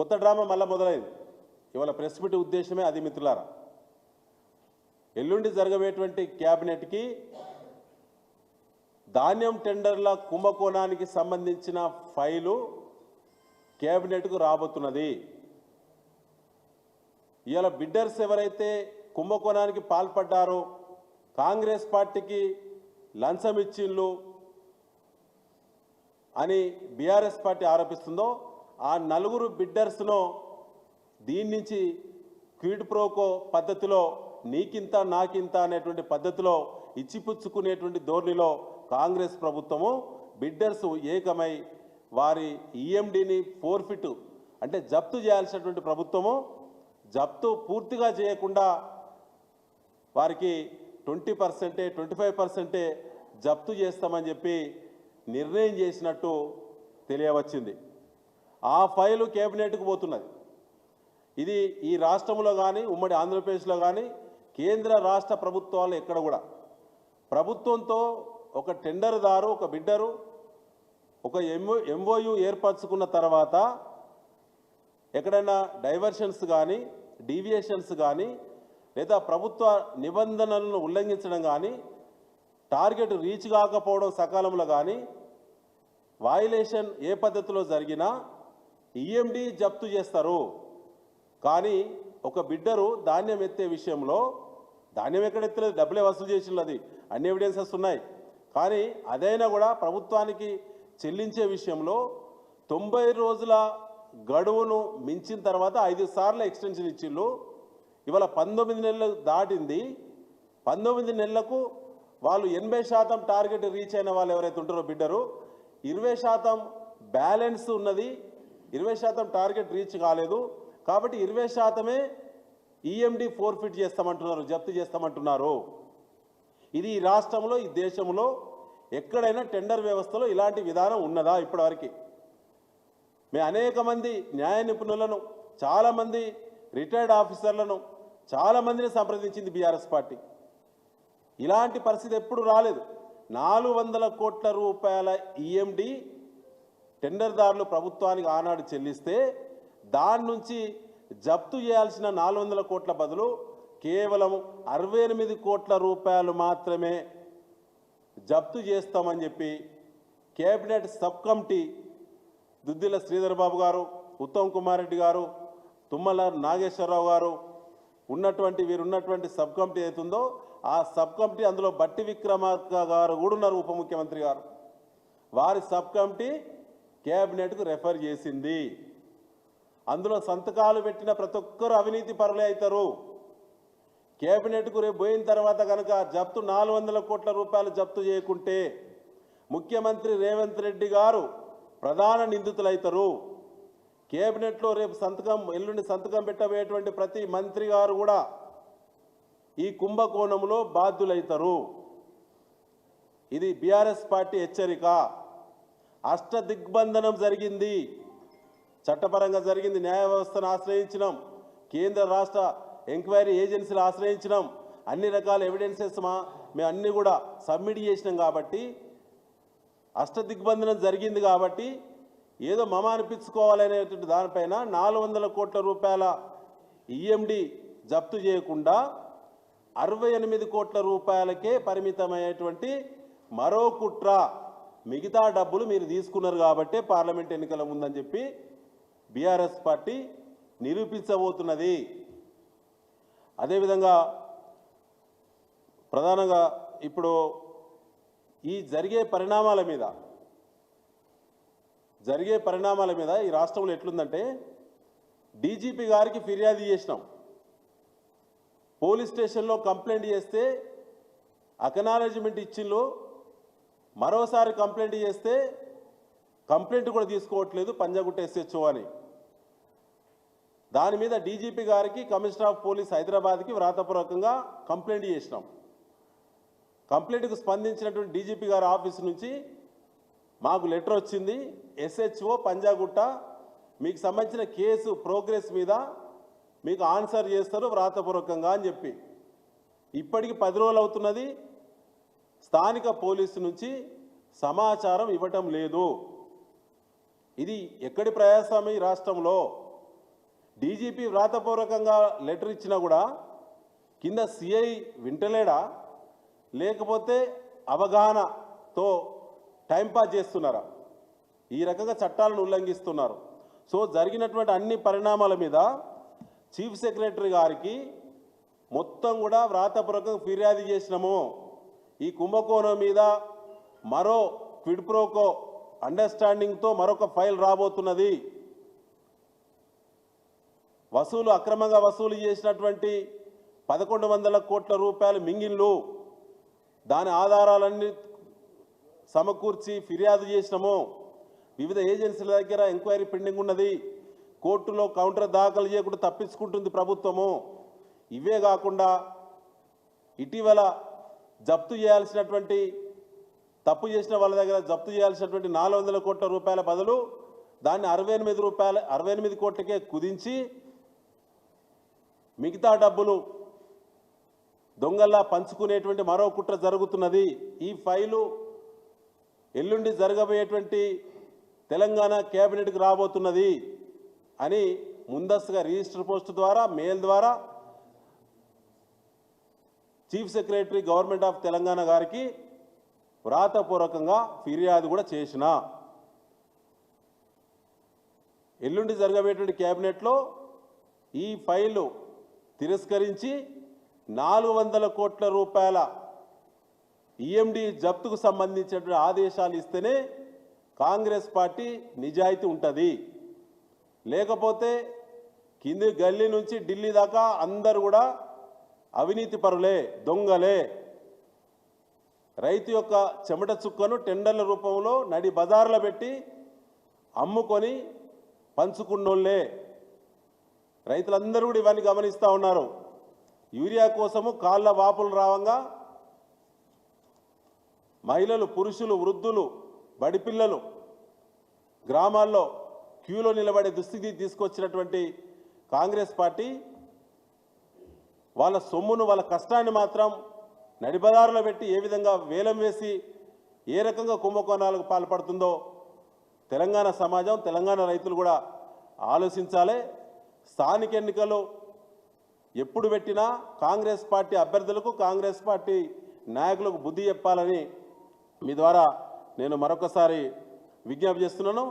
కొత్త డ్రామా మళ్ళీ మొదలైంది. ఇవాళ ప్రెస్ మీట్ ఉద్దేశమే అది మిత్రులారా. ఎల్లుండి జరగబోయేటువంటి క్యాబినెట్కి ధాన్యం టెండర్ల కుంభకోణానికి సంబంధించిన ఫైలు క్యాబినెట్కు రాబోతున్నది. ఇవాళ బిడ్డర్స్ ఎవరైతే కుంభకోణానికి పాల్పడ్డారో కాంగ్రెస్ పార్టీకి లంచం ఇచ్చిండ్లు అని బీఆర్ఎస్ పార్టీ ఆరోపిస్తుందో ఆ నలుగురు బిడ్డర్స్ను దీని నుంచి క్వీడ్ ప్రోకో పద్ధతిలో నీకింత నాకింత అనేటువంటి పద్ధతిలో ఇచ్చిపుచ్చుకునేటువంటి ధోరణిలో కాంగ్రెస్ ప్రభుత్వము బిడ్డర్స్ ఏకమై వారి ఈఎండిని ఫోర్ఫిట్ అంటే జప్తు చేయాల్సినటువంటి ప్రభుత్వము జప్తు పూర్తిగా చేయకుండా వారికి ట్వంటీ పర్సెంటే ట్వంటీ ఫైవ్ పర్సెంటే జప్తు చేస్తామని చెప్పి నిర్ణయం చేసినట్టు తెలియవచ్చింది. ఆ ఫైలు కేబినెట్కు పోతున్నది. ఇది ఈ రాష్ట్రంలో కానీ ఉమ్మడి ఆంధ్రప్రదేశ్లో కానీ కేంద్ర రాష్ట్ర ప్రభుత్వాలు ఎక్కడ కూడా. ప్రభుత్వంతో ఒక టెండర్దారు ఒక బిడ్డరు ఒక ఎంఓ ఎంఓయు ఏర్పరచుకున్న తర్వాత ఎక్కడైనా డైవర్షన్స్ కానీ డీవియేషన్స్ కానీ లేదా ప్రభుత్వ నిబంధనలను ఉల్లంఘించడం కానీ టార్గెట్ రీచ్ కాకపోవడం సకాలంలో కానీ వాయులేషన్ ఏ పద్ధతిలో జరిగినా ఈఎండి జప్తు చేస్తారు. కానీ ఒక బిడ్డరు ధాన్యం ఎత్తే విషయంలో ధాన్యం ఎక్కడ ఎత్తలేదు? డబ్బులే వసూలు చేసింది అది అన్ని ఎవిడెన్సెస్ ఉన్నాయి. కానీ అదైనా కూడా ప్రభుత్వానికి చెల్లించే విషయంలో తొంభై రోజుల గడువును మించిన తర్వాత ఐదు సార్లు ఎక్స్టెన్షన్ ఇచ్చిళ్ళు. ఇవాళ పంతొమ్మిది నెలలు దాటింది. పంతొమ్మిది నెలలకు వాళ్ళు ఎనభై శాతం టార్గెట్ రీచ్ అయిన వాళ్ళు ఎవరైతే ఉంటారో బిడ్డరు ఇరవై శాతం బ్యాలెన్స్ ఉన్నది. ఇరవై శాతం టార్గెట్ రీచ్ కాలేదు. కాబట్టి ఇరవై శాతమే ఈఎండి ఫోర్ఫిట్ చేస్తామంటున్నారు జప్తు చేస్తామంటున్నారు. ఇది ఈ రాష్ట్రంలో ఈ దేశంలో ఎక్కడైనా టెండర్ వ్యవస్థలో ఇలాంటి విధానం ఉన్నదా ఇప్పటివరకు? మేము అనేక మంది న్యాయ నిపుణులను చాలామంది రిటైర్డ్ ఆఫీసర్లను చాలామందిని సంప్రదించింది బీఆర్ఎస్ పార్టీ. ఇలాంటి పరిస్థితి ఎప్పుడు రాలేదు. నాలుగు వందల కోట్ల రూపాయల ఈఎండి టెండర్దారులు ప్రభుత్వానికి ఆనాడు చెల్లిస్తే దాని నుంచి జప్తు చేయాల్సిన నాలుగు వందల కోట్ల బదులు కేవలం అరవై ఎనిమిది కోట్ల రూపాయలు మాత్రమే జప్తు చేస్తామని చెప్పి cabinet sub committee Duddilla Sridhar Babu గారు ఉత్తమ్ కుమార్ రెడ్డి గారు తుమ్మల నాగేశ్వరరావు గారు ఉన్నటువంటి వీరు ఉన్నటువంటి సబ్ కమిటీ అవుతుందో ఆ సబ్ కమిటీ అందులో బట్టి విక్రమార్క గారు కూడా ఉన్నారు ఉప ముఖ్యమంత్రి గారు. వారి సబ్ కమిటీ కేబినెట్కు రెఫర్ చేసింది. అందులో సంతకాలు పెట్టిన ప్రతి ఒక్కరు అవినీతి పరులే అవుతారు. కేబినెట్కు రేపు పోయిన తర్వాత కనుక జప్తు నాలుగు వందల కోట్ల రూపాయలు జప్తు చేయకుంటే ముఖ్యమంత్రి రేవంత్ రెడ్డి గారు ప్రధాన నిందితులైతారు. కేబినెట్లో రేపు సంతకం ఎల్లుండి సంతకం పెట్టబోయేటువంటి ప్రతి మంత్రి గారు కూడా ఈ కుంభకోణంలో బాధ్యులైతారు. ఇది బీఆర్ఎస్ పార్టీ హెచ్చరిక. అష్ట దిగ్బంధనం జరిగింది. చట్టపరంగా జరిగింది. న్యాయ వ్యవస్థను ఆశ్రయించినాం. కేంద్ర రాష్ట్ర ఎంక్వైరీ ఏజెన్సీలు ఆశ్రయించినాం. అన్ని రకాల ఎవిడెన్సెస్ మా మేము అన్నీ కూడా సబ్మిట్ చేసినాం కాబట్టి అష్ట దిగ్బంధనం జరిగింది కాబట్టి ఏదో మమ అనిపించుకోవాలనేటువంటి దానిపైన నాలుగు వందల కోట్ల రూపాయల ఈఎండి జప్తు చేయకుండా అరవై ఎనిమిది కోట్ల రూపాయలకే పరిమితమయ్యేటువంటి మరో కుట్ర మిగతా డబ్బులు మీరు తీసుకున్నారు కాబట్టే పార్లమెంట్ ఎన్నికల ముందని చెప్పి బీఆర్ఎస్ పార్టీ నిరూపించబోతున్నది. అదేవిధంగా ప్రధానంగా ఇప్పుడు ఈ జరిగే పరిణామాల మీద జరిగే పరిణామాల మీద ఈ రాష్ట్రంలో ఎట్లుందంటే డీజీపీ గారికి ఫిర్యాదు చేసినాం. పోలీస్ స్టేషన్లో కంప్లైంట్ చేస్తే అకనాలజ్మెంట్ ఇచ్చిళ్ళు మరోసారి కంప్లైంట్ చేస్తే కంప్లైంట్ కూడా తీసుకోవట్లేదు పంజాగుట్ట ఎస్హెచ్ఓ అని. దాని మీద డీజీపీ గారికి కమిషనర్ ఆఫ్ పోలీస్ హైదరాబాద్కి వ్రాతపూర్వకంగా కంప్లైంట్ చేసినాం. కంప్లైంట్కు స్పందించినటువంటి డీజీపీ గారి ఆఫీస్ నుంచి మాకు లెటర్ వచ్చింది ఎస్హెచ్ఓ పంజాగుట్ట మీకు సంబంధించిన కేసు ప్రోగ్రెస్ మీద మీకు ఆన్సర్ చేస్తారు వ్రాతపూర్వకంగా అని చెప్పి. ఇప్పటికి పది రోజులు అవుతున్నది స్థానిక పోలీసు నుంచి సమాచారం ఇవ్వటం లేదు. ఇది ఎక్కడి ప్రయాసమే రాష్ట్రంలో? డీజీపీ వ్రాతపూర్వకంగా లెటర్ ఇచ్చినా కూడా కింద సిఐ వింటలేడా? లేకపోతే అవగాహనతో టైంపాస్ చేస్తున్నారా? ఈ రకంగా చట్టాలను ఉల్లంఘిస్తున్నారు. సో జరిగినటువంటి అన్ని పరిణామాల మీద చీఫ్ సెక్రటరీ గారికి మొత్తం కూడా వ్రాతపూర్వకంగా ఫిర్యాదు చేసినాము. ఈ కుంభకోణం మీద మరో క్విడ్ప్రోకో అండర్స్టాండింగ్తో మరొక ఫైల్ రాబోతున్నది. వసూలు అక్రమంగా వసూలు చేసినటువంటి పదకొండు వందల కోట్ల రూపాయల మింగిన్లు. దాని ఆధారాలన్నీ సమకూర్చి ఫిర్యాదు చేసినాము. వివిధ ఏజెన్సీల దగ్గర ఎంక్వైరీ పెండింగ్ ఉన్నది. కోర్టులో కౌంటర్ దాఖలు చేయకుండా తప్పించుకుంటుంది ప్రభుత్వము. ఇవే కాకుండా ఇటీవల జప్తు చేయాల్సినటువంటి తప్పు చేసిన వాళ్ళ దగ్గర జప్తు చేయాల్సినటువంటి నాలుగు వందల కోట్ల రూపాయల బదులు దాన్ని అరవై ఎనిమిది రూపాయల అరవై ఎనిమిది కోట్లకే కుదించి మిగతా డబ్బులు దొంగల్లా పంచుకునేటువంటి మరో కుట్ర జరుగుతున్నది. ఈ ఫైలు ఎల్లుండి జరగబోయేటువంటి తెలంగాణ కేబినెట్కి రాబోతున్నది అని ముందస్తుగా రిజిస్టర్ పోస్ట్ ద్వారా మెయిల్ ద్వారా chief secretary government of Telangana గారికి వ్రాతపూర్వకంగా ఫిర్యాదు కూడా చేసిన. ఎల్లుండి జరగబోయేటువంటి కేబినెట్లో ఈ ఫైలు తిరస్కరించి నాలుగు వందల కోట్ల రూపాయల ఈఎండి జప్తుకు సంబంధించినటువంటి ఆదేశాలు ఇస్తేనే కాంగ్రెస్ పార్టీ నిజాయితీ ఉంటుంది. లేకపోతే కింది గల్లీ నుంచి ఢిల్లీ దాకా అందరు కూడా అవినీతి పరులే దొంగలే. రైతు యొక్క చెమట చుక్కను టెండర్ల రూపంలో నడి బజార్లో పెట్టి అమ్ముకొని పంచుకున్నోళ్ళే. రైతులందరూ కూడా ఇవన్నీ గమనిస్తూ ఉన్నారు. యూరియా కోసము కాళ్ళ వాపులు రావంగా. మహిళలు పురుషులు వృద్ధులు బడిపిల్లలు గ్రామాల్లో క్యూలో నిలబడే దుస్థితి తీసుకొచ్చినటువంటి కాంగ్రెస్ పార్టీ వాళ్ళ సొమ్మును వాళ్ళ కష్టాన్ని మాత్రం నడిబదారులో పెట్టి ఏ విధంగా వేలం వేసి ఏ రకంగా కుంభకోణాలకు పాల్పడుతుందో తెలంగాణ సమాజం తెలంగాణ రైతులు కూడా ఆలోచించాలి. స్థానిక ఎన్నికలు ఎప్పుడు పెట్టినా కాంగ్రెస్ పార్టీ అభ్యర్థులకు కాంగ్రెస్ పార్టీ నాయకులకు బుద్ధి చెప్పాలని మీ ద్వారా నేను మరొకసారి విజ్ఞప్తి చేస్తున్నాను.